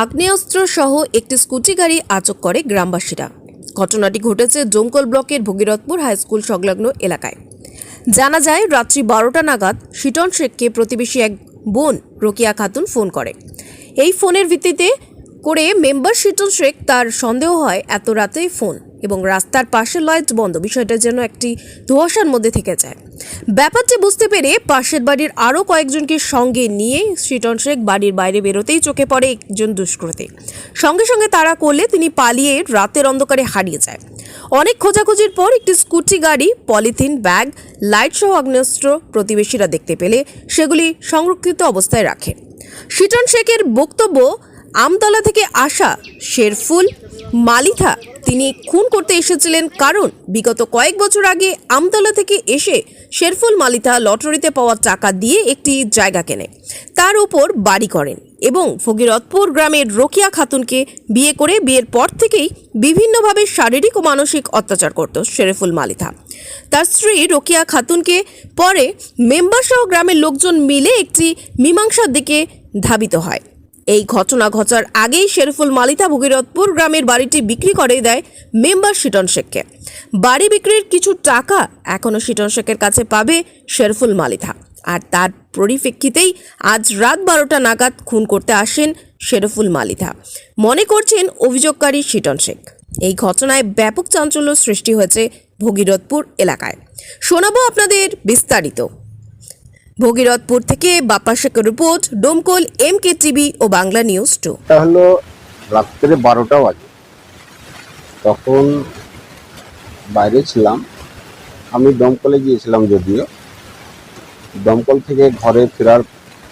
আগ্নেয়াস্ত্র সহ একটি স্কুটি গাড়ি আচক করে গ্রামবাসীরা। ঘটনাটি ঘটেছে ডোমকল ব্লকের ভগীরথপুর হাইস্কুল সংলগ্ন এলাকায়। জানা যায়, রাত্রি বারোটা নাগাদ শিটন শেখকে প্রতিবেশী এক বোন রোকিয়া খাতুন ফোন করে। এই ফোনের ভিত্তিতে করে মেম্বার শিটন শেখ তার সন্দেহ হয় এত রাতেই ফোন। এবং রাস্তার পাশে লাইট বন্ধ। বিষয়টা যেন একটি ধোঁয়াশার মধ্যে থেকে যায়। ব্যাপারটি বুঝতে পেরে পাশের বাড়ির আরও কয়েকজনকে সঙ্গে নিয়ে শিটন শেখ বাড়ির বাইরে বেরোতেই চোখে পড়ে একজন দুষ্কৃতী। সঙ্গে সঙ্গে তারা করলে তিনি পালিয়ে রাতের অন্ধকারে হারিয়ে যায়। অনেক খোঁজাখুঁজির পর একটি স্কুটি, গাড়ি, পলিথিন, ব্যাগ, লাইট সহ আগ্নেয়াস্ত্র প্রতিবেশীরা দেখতে পেলে সেগুলি সংরক্ষিত অবস্থায় রাখে। শিটন শেখের বক্তব্য আমতলা থেকে আসা শেরফুল মালিথা। তিনি খুন করতে এসেছিলেন কারণ বিগত কয়েক বছর আগে আমতলা থেকে এসে শেরফুল মালিথা লটারিতে পাওয়া টাকা দিয়ে একটি জায়গা কেনে। তার উপর বাড়ি করেন এবং ফকিরতপুর গ্রামের রোকিয়া খাতুনকে বিয়ে করে বিয়ের পর থেকেই বিভিন্নভাবে শারীরিক ও মানসিক অত্যাচার করত শেরেফুল মালিথা। তার স্ত্রী রোকিয়া খাতুনকে পরে মেম্বার সহ গ্রামের লোকজন মিলে একটি মীমাংসার দিকে ধাবিত হয়। এই ঘটনা ঘটার আগেই শেরফুল মালিতা ভগীরথপুর গ্রামের বাড়িটি বিক্রি করে দেয় মেম্বার শিটন শেখকে। বাড়ি বিক্রির কিছু টাকা এখনও শিটন শেখের কাছে পাবে শেরফুল মালিথা আর তার পরিপ্রেক্ষিতেই আজ রাত বারোটা নাগাদ খুন করতে আসেন শেরফুল মালিথা মনে করছেন অভিযোগকারী শিটন শেখ। এই ঘটনায় ব্যাপক চাঞ্চল্য সৃষ্টি হয়েছে ভগীরথপুর এলাকায়। শোনাবো আপনাদের বিস্তারিত। ভগীরথপুর থেকে বাপ্পা শেখের report, Domkal M K TV ও বাংলা নিউজ টু। হলো রাত্রে বারোটা বাজে। তখন বাইরে ছিলাম। আমি দমকলে গিয়েছিলাম যদিও। দমকল থেকে ঘরে ফেরার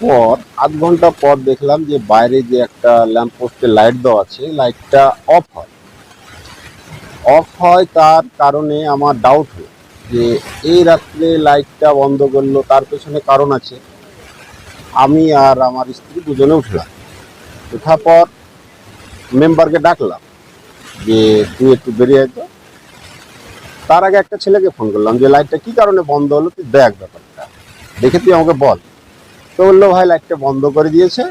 পর, আধ ঘণ্টা পর দেখলাম যে বাইরে যে একটা ল্যাম্প পোস্টে লাইট দেওয়া আছে লাইটটা অফ হয়। অফ হয় তার কারণে আমার ডাউট হলো। যে এই রাত্রে লাইটটা বন্ধ করল, তার পেছনে কারণ আছে। আমি আর আমার স্ত্রী দুজনে উঠলাম। ওঠার পর মেম্বারকে ডাকলাম যে, তুই একটু বেরিয়ে তো। তার আগে একটা ছেলেকে ফোন করলাম যে, লাইটটা কি কারণে বন্ধ হলো? তুই দেখ ব্যাপারটা। দেখে তুই আমাকে বল। তো বলল, ভাই, লাইটটা বন্ধ করে দিয়েছে,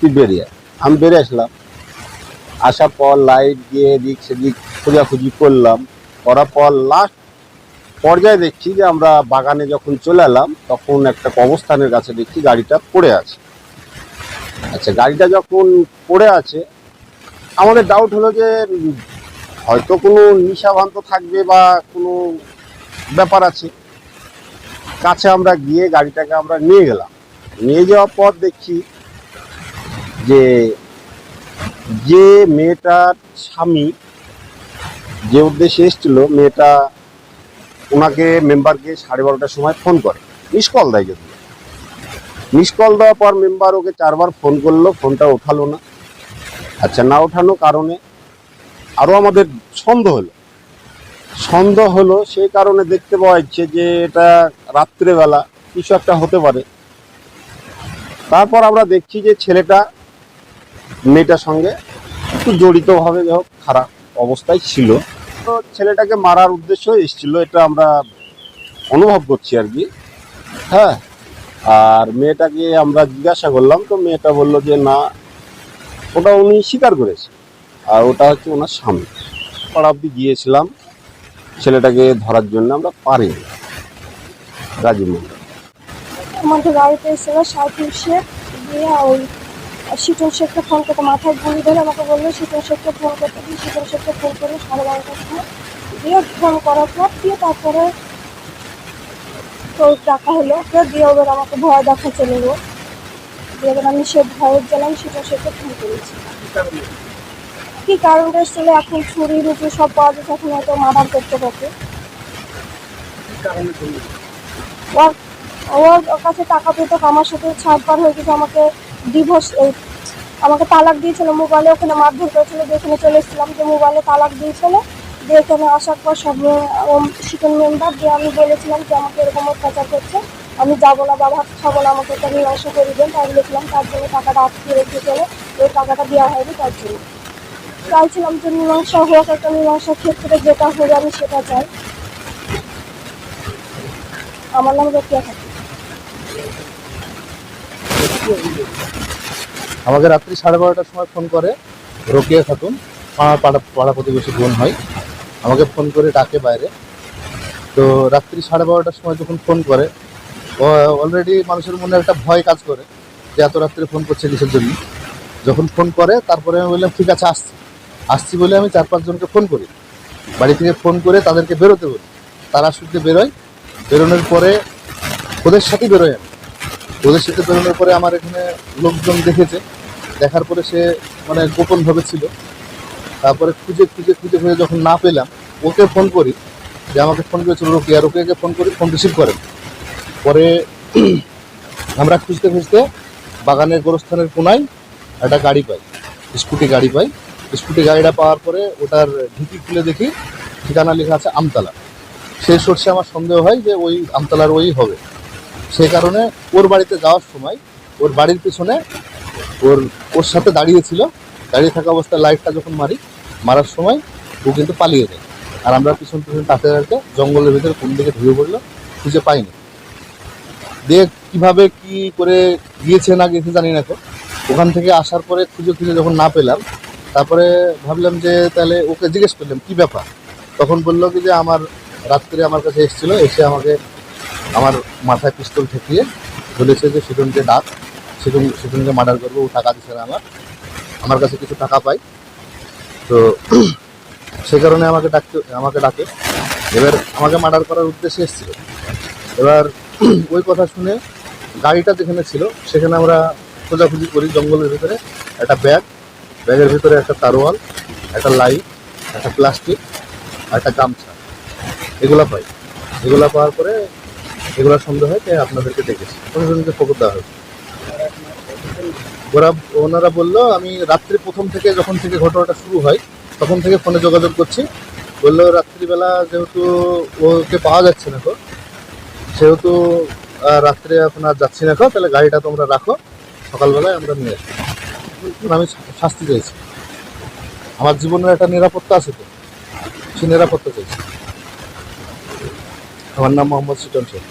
তুই বেরিয়ে। আমি বেরিয়ে আসলাম। আসার পর লাইট দিয়ে এদিক সেদিক খোঁজাখুঁজি করলাম। করার পর লাস্ট পর্যায়ে দেখছি যে আমরা বাগানে যখন চলে এলাম, তখন একটা কবস্থানের কাছে দেখছি গাড়িটা পড়ে আছে। আচ্ছা গাড়িটা যখন পড়ে আছে, আমাদের ডাউট হলো যে হয়তো কোনো নিশাভান্ত থাকবে বা কোনো ব্যাপার আছে। কাছে আমরা গিয়ে গাড়িটাকে আমরা নিয়ে গেলাম। নিয়ে যাওয়ার পর দেখছি যে যে মেয়েটার স্বামী যে উদ্দেশ্যে এসেছিল, মেয়েটা ওনাকে মেম্বারকে সাড়ে বারোটার সময় ফোন করে। মিস কল দেয় যদি। মিস কল দেওয়ার পর মেম্বার ওকে চারবার ফোন করল ফোনটা ওঠালো না। আচ্ছা না ওঠানো কারণে আরও আমাদের সন্দেহ হলো। সন্দেহ হলো সেই কারণে দেখতে পাওয়া যাচ্ছে যে এটা রাত্রেবেলা, কিছু একটা হতে পারে। তারপর আমরা দেখছি যে ছেলেটা মেয়েটার সঙ্গে একটু জড়িতভাবে হোক, খারাপ অবস্থায় ছিল। তো ছেলেটাকে মারার উদ্দেশ্য এসেছিল, এটা আমরা অনুভব করছি আর কি। হ্যাঁ। আর মেয়েটাকে আমরা জিজ্ঞাসা করলাম, তো মেয়েটা বলল যে, না, ওটা উনি স্বীকার করেছে। আর ওটা হচ্ছে ওনার স্বামী। পাড়া অব্দি গিয়েছিলাম, ছেলেটাকে ধরার জন্য আমরা পারি রাজীব মন্ডল আমাদের বাড়িতে এসেছিল সাইফুল শেখ ওই শীতল শেখকে ফোন করতে মাথায় গুলি ধরে আমাকে বলল শীতল শেখকে ফোন করতে দিয়ে শীতল শেখকে ফোন করে সাড়ে বারোটার সময় দিয়ে ফোন করার পর দিয়ে তারপরে তো টাকা হলো তো দিয়ে ওদের আমাকে ভয় দেখা চলে গো দিয়ে এবার আমি সে ভয়ের জ্বালাই শীতল শেখকে ফোন করেছি। কি কারণটা এসেছিল এখন ছুরি রুচি সব পাওয়া যাচ্ছে এখন হয়তো মার্ডার করতে পারছে ওর ওর কাছে টাকা পেত আমার সাথে ছাড়পার হয়ে গেছে আমাকে ডিভোর্স আমাকে তালাক দিয়েছিল মোবাইলে ওখানে মারধর করেছিল, দিয়ে এখানে চলে এসেছিলাম যে মোবাইলে তালাক দিয়েছিল, দিয়ে এখানে আসার পর সব শিকন মেম্বার দিয়ে আমি বলেছিলাম যে আমাকে এরকম অত্যাচার করছে, আমি যাব না বা ভাত খাব না, আমাকে একটা মীমাংসা করে দেন, তাই বলেছিলাম তার জন্য টাকাটা আটকে রেখে চলে, ওই টাকাটা দেওয়া হয়নি তার জন্য। চাইছিলাম যে মীমাংসা হোক, একটা মীমাংসার ক্ষেত্রে যেটা হবে, আমি সেটা চাই। আমার নাম রকিয়া আমাকে রাত্রি সাড়ে বারোটার সময় ফোন করে, রোকিয়া খাতুন আমার পাড়া পাড়া প্রতিবেশী বোন হয়, আমাকে ফোন করে ডাকে বাইরে। তো রাত্রি সাড়ে বারোটার সময় যখন ফোন করে অলরেডি মানুষের মনে একটা ভয় কাজ করে যে এত রাত্রে ফোন করছে কিসের জন্য। যখন ফোন করে, তারপরে আমি বললাম, ঠিক আছে, আসছি। আসছি বলে আমি চার পাঁচজনকে ফোন করি। বাড়ি থেকে ফোন করে তাদেরকে বেরোতে বলি। তারা সূত্রে বেরোয়। বেরোনোর পরে ওদের সাথে বেরোয় আমি। ওদের সাথে বেরোনোর পরে আমার এখানে লোকজন দেখেছে। দেখার পরে সে মানে গোপনভাবে ছিল। তারপরে খুঁজে খুঁজে খুঁজে খুঁজে যখন না পেলাম, ওকে ফোন করি যে আমাকে ফোন করেছিল রোকিয়া রোকিয়াকে ফোন করি, ফোন রিসিভ করেন পরে আমরা খুঁজতে খুঁজতে বাগানের গোরস্থানের কোনায় একটা গাড়ি পাই, স্কুটি গাড়ি পাই। স্কুটি গাড়িটা পাওয়ার পরে ওটার ঢিকি খুলে দেখি, ঠিকানা লেখা আছে আমতলা। সেই সোর্সে আমার সন্দেহ হয় যে ওই আমতলার ওই হবে। সেই কারণে ওর বাড়িতে যাওয়ার সময় ওর বাড়ির পিছনে ওর ওর সাথে দাঁড়িয়েছিল। দাঁড়িয়ে থাকা অবস্থায় লাইটটা যখন মারি, মারার সময় ও কিন্তু পালিয়ে যায়। আর আমরা পিছন পিছন টাতে টাতে জঙ্গলের ভিতরে কোন দিকে ঢুকে পড়ল খুঁজে পাইনি। দিয়ে কীভাবে কি করে গিয়েছে না গিয়েছে জানি না তো ওখান থেকে আসার পরে খুঁজে খুঁজে যখন না পেলাম, তারপরে ভাবলাম যে তাহলে ওকে জিজ্ঞেস করলাম, কি ব্যাপার? তখন বলল কি যে, আমার রাত্রে আমার কাছে এসেছিল, এসে আমাকে আমার মাথায় পিস্তল ঠেকিয়ে বলেছে যে, সিটনকে ডাক। সিটন, সিটনকে মার্ডার করব, ও টাকা দিচ্ছে না আমার। আমার কাছে কিছু টাকা পাই তো সে কারণে আমাকে ডাকতে, আমাকে ডাকে। এবার আমাকে মার্ডার করার উদ্দেশ্যে এসেছিল। এবার ওই কথা শুনে গাড়িটা যেখানে ছিল, সেখানে আমরা খোঁজাখুঁজি করি জঙ্গলের ভিতরে। একটা ব্যাগ, ব্যাগের ভিতরে একটা তারোয়াল, একটা লাইট একটা প্লাস্টিক একটা গামছা। এগুলো পাই। এগুলো পাওয়ার পরে এগুলা সন্দেহ হয় তাই আপনাদেরকে ডেকেছি প্রশাসনকে খবর দেওয়া হয়েছে। ওরা ওনারা বলল, আমি রাত্রি প্রথম থেকে যখন থেকে ঘটনাটা শুরু হয়, তখন থেকে ফোনে যোগাযোগ করছি। বলল, রাত্রিবেলা যেহেতু ওকে পাওয়া যাচ্ছে না তো সেহেতু রাত্রে এখন আর যাচ্ছি না তো তাহলে গাড়িটা তোমরা রাখো, সকালবেলায় আমরা নিয়ে আসব। এখন আমি শাস্তি চাইছি। আমার জীবনের একটা নিরাপত্তা আছে তো সে নিরাপত্তা চাইছি। আমার নাম মোহাম্মদ সিটন শেখ